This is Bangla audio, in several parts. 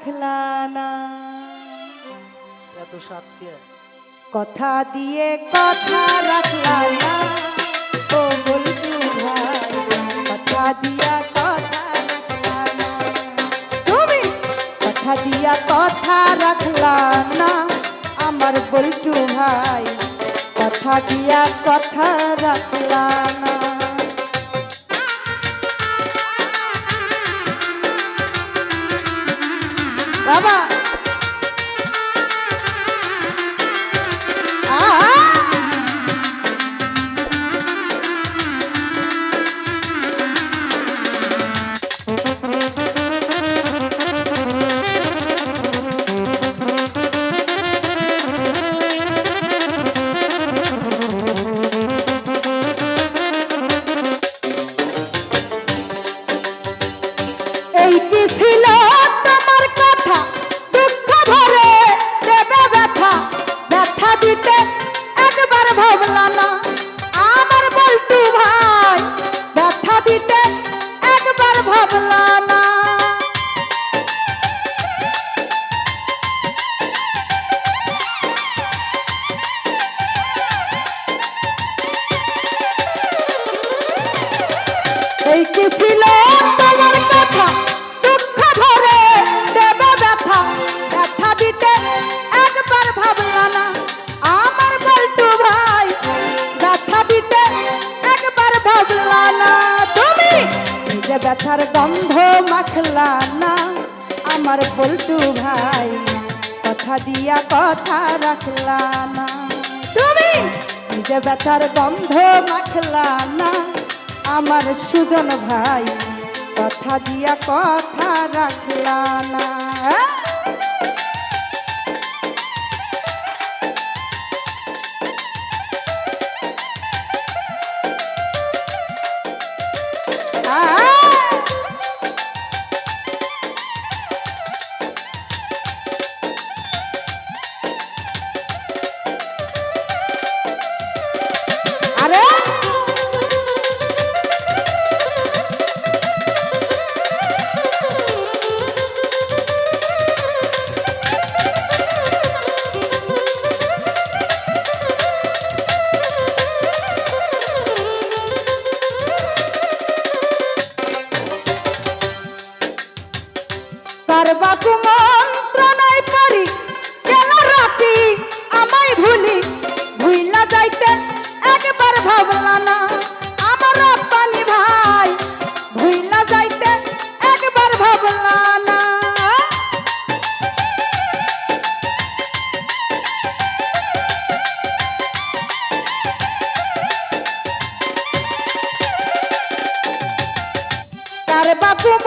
রাখলা না এত সত্য কথা দিয়ে কথা রাখলা না ও বলতু ভাই কথা দিয়া কথা রাখলা না তুমি কথা দিয়া কথা রাখলা না আমার বলটু ভাই কথা দিয়া কথা রাখলা না বাবা। ছিল ব্যথার গন্ধ মাখলা না। আমার পল্টু ভাই কথা দিয়া কথা রাখলা না। তুমি যে ব্যথার গন্ধ মাখলা না। আমার সুজন ভাই কথা দিয়া কথা রাখলা না।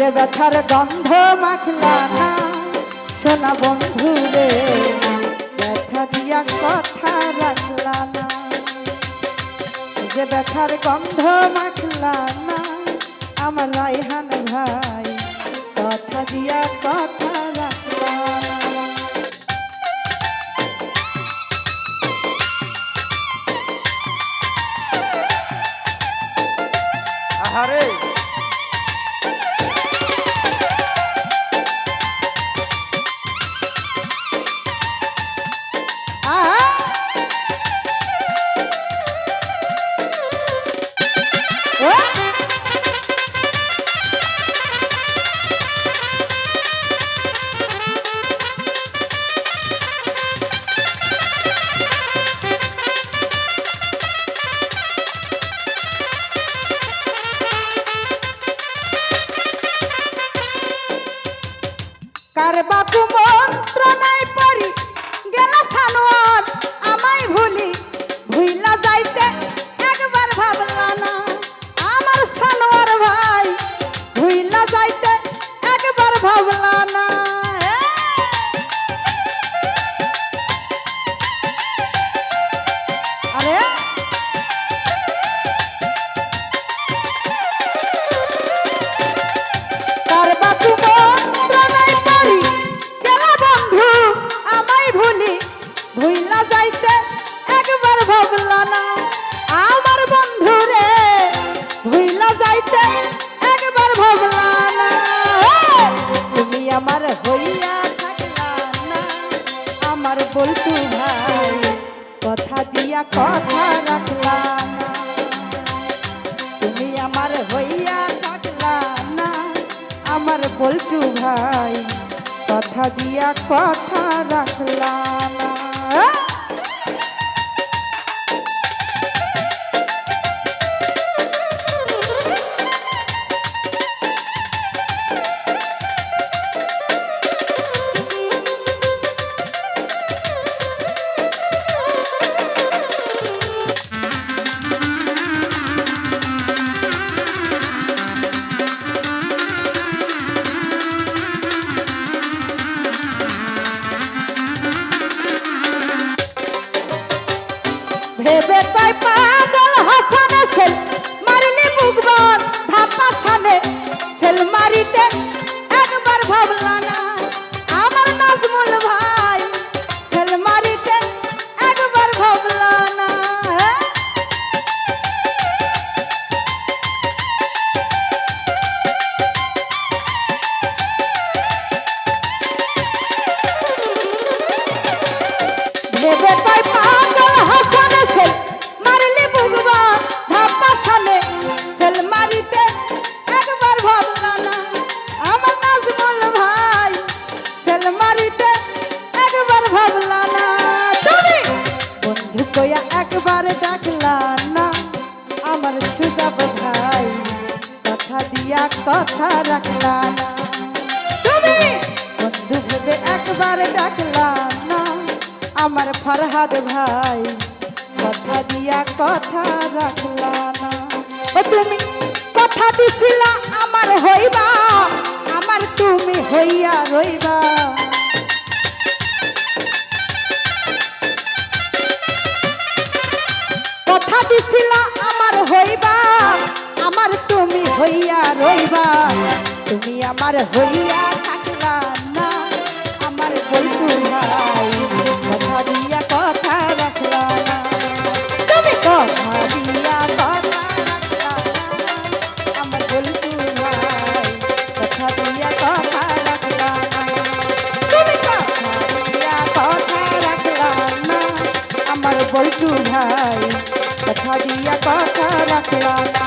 যে ব্যথার গন্ধ মাখলা না, সোনা বন্ধু রে, ব্যথা দিয়া কথা রাখলা না। যে ব্যথার গন্ধ মাখলা না, আমার রায়হান ভাই। কার বাপু মন্ত্র দিয়া কথা রাখলা তুমি আমার হইয়া থাকলা না। আমার বলছু ভাই, কথা দিয়া কথা রাখলা না। দিয়া কথা রাখলাম। তুমি বন্ধু ভেবে একবার ডাকলা না। আমার ফরহাদ ভাই, কথা দিয়া কথা রাখলা না। ও তুমি কথা দিছিলা আমার হইবা, আমার তুমি হইয়া রইবা। হইয়া রইবা, তুমি আমার হইয়া থাকলা না, আমার বলবু ভাই, কথা দিয়া কথা রাখলা না। তুমি কথা দিয়া কথা রাখলা না, আমার বলবু ভাই, কথা দিয়া কথা রাখলা না। তুমি কথা দিয়া কথা রাখলা না, আমার বলটু ভাই, কথা দিয়া কথা রাখলা না।